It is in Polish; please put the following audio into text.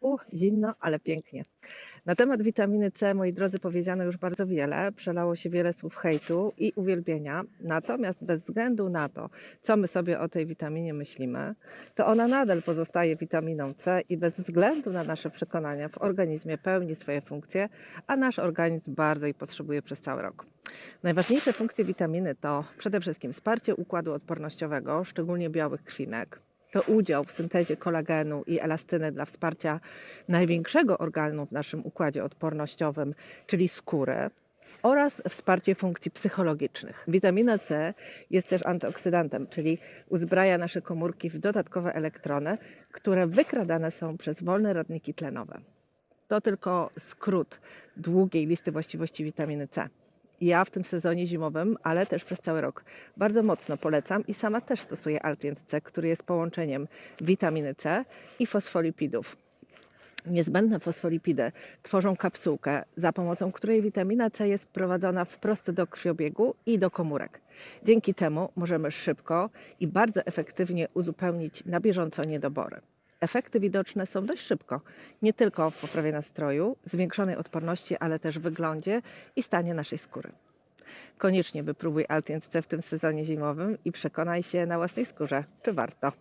U, zimno, ale pięknie. Na temat witaminy C, moi drodzy, powiedziano już bardzo wiele. Przelało się wiele słów hejtu i uwielbienia. Natomiast bez względu na to, co my sobie o tej witaminie myślimy, to ona nadal pozostaje witaminą C i bez względu na nasze przekonania w organizmie pełni swoje funkcje, a nasz organizm bardzo jej potrzebuje przez cały rok. Najważniejsze funkcje witaminy to przede wszystkim wsparcie układu odpornościowego, szczególnie białych krwinek, to udział w syntezie kolagenu i elastyny dla wsparcia największego organu w naszym układzie odpornościowym, czyli skóry, oraz wsparcie funkcji psychologicznych. Witamina C jest też antyoksydantem, czyli uzbraja nasze komórki w dodatkowe elektrony, które wykradane są przez wolne rodniki tlenowe. To tylko skrót długiej listy właściwości witaminy C. Ja w tym sezonie zimowym, ale też przez cały rok bardzo mocno polecam i sama też stosuję Altient C, który jest połączeniem witaminy C i fosfolipidów. Niezbędne fosfolipidy tworzą kapsułkę, za pomocą której witamina C jest wprowadzona wprost do krwiobiegu i do komórek. Dzięki temu możemy szybko i bardzo efektywnie uzupełnić na bieżąco niedobory. Efekty widoczne są dość szybko, nie tylko w poprawie nastroju, zwiększonej odporności, ale też wyglądzie i stanie naszej skóry. Koniecznie wypróbuj Altient C w tym sezonie zimowym i przekonaj się na własnej skórze, czy warto.